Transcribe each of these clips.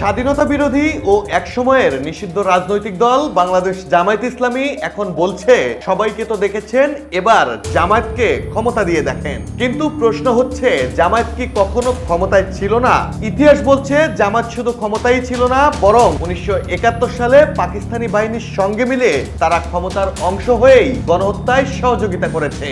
স্বাধীনতা বিরোধী ও একসময়ের নিষিদ্ধ রাজনৈতিক দল বাংলাদেশ জামায়াত ইসলামী এখন বলছে, সবাইকে তো দেখেছেন, এবার জামায়াতকে ক্ষমতা দিয়ে দেখেন। কিন্তু প্রশ্ন হচ্ছে, জামায়াত কি কখনো ক্ষমতায় ছিল না? ইতিহাস বলছে, জামায়াত শুধু ক্ষমতায় ছিল না, বরং উনিশশো একাত্তর সালে পাকিস্তানি বাহিনীর সঙ্গে মিলে তারা ক্ষমতার অংশ হয়েই গণহত্যায় সহযোগিতা করেছে।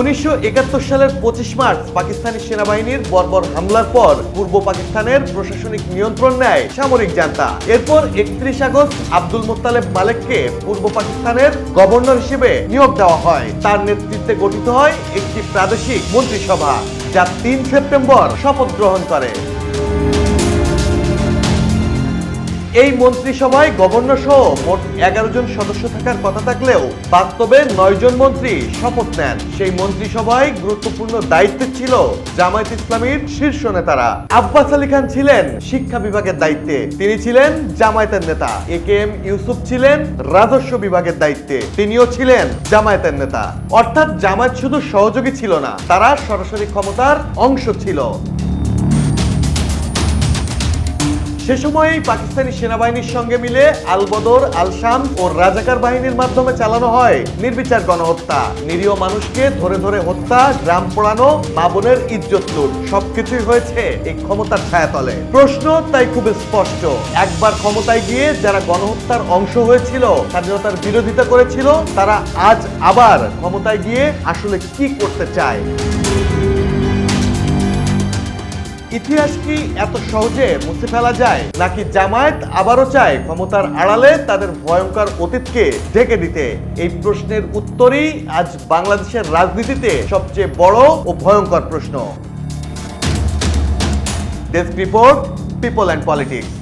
উনিশশো একাত্তর সালের পঁচিশ মার্চ পাকিস্তানি সেনাবাহিনীর বর্বর হামলার পর পূর্ব পাকিস্তানের প্রশাসনিক নিয়ন্ত্রণ নেয় সামরিক জান্তা। এরপর একত্রিশ আগস্ট আব্দুল মোত্তালেব মালেককে পূর্ব পাকিস্তানের গভর্নর হিসেবে নিয়োগ দেওয়া হয়। তার নেতৃত্বে গঠিত হয় একটি প্রাদেশিক মন্ত্রিসভা, যা তিন সেপ্টেম্বর শপথ গ্রহণ করে। এই মন্ত্রিসভায় গভর্নর সহ মোট এগারো জন সদস্য থাকার কথা থাকলেও বাস্তবে নয় জন মন্ত্রী শপথ নেন। সেই মন্ত্রিসভায় গুরুত্বপূর্ণ দায়িত্বে ছিল জামায়াত ইসলামীর শীর্ষ নেতারা। আব্বাস আলী খান ছিলেন শিক্ষা বিভাগের দায়িত্বে। তিনি ছিলেন জামায়াতের নেতা। এ কে এম ইউসুফ ছিলেন রাজস্ব বিভাগের দায়িত্বে। তিনিও ছিলেন জামায়াতের নেতা। অর্থাৎ জামায়াত শুধু সহযোগী ছিল না, তারা সরাসরি ক্ষমতার অংশ ছিল। সে সময়েই পাকিস্তানি সেনাবাহিনীর সঙ্গে মিলে আল বদর, আল শাম ও রাজাকার বাহিনীর মাধ্যমে চালানো হয় নির্বিচার গণহত্যা। নিরীহ মানুষকে ধরে ধরে হত্যা, গ্রাম পোড়ানো, মা বোনের ইজ্জত লুট, সবকিছুই হয়েছে এই ক্ষমতার ছায়াতলে। প্রশ্ন তাই খুব স্পষ্ট। একবার ক্ষমতায় গিয়ে যারা গণহত্যার অংশ হয়েছিল, স্বাধীনতার বিরোধিতা করেছিল, তারা আজ আবার ক্ষমতায় গিয়ে আসলে কি করতে চায়? ইতিহাস কি এত সহজে মুছে ফেলা যায়? নাকি জামায়াত আবারও চায় ক্ষমতার আড়ালে তাদের ভয়ঙ্কর অতীতকে ঢেকে দিতে? এই প্রশ্নের উত্তরই আজ বাংলাদেশের রাজনীতিতে সবচেয়ে বড় ও ভয়ঙ্কর প্রশ্ন। Desk report, people and politics.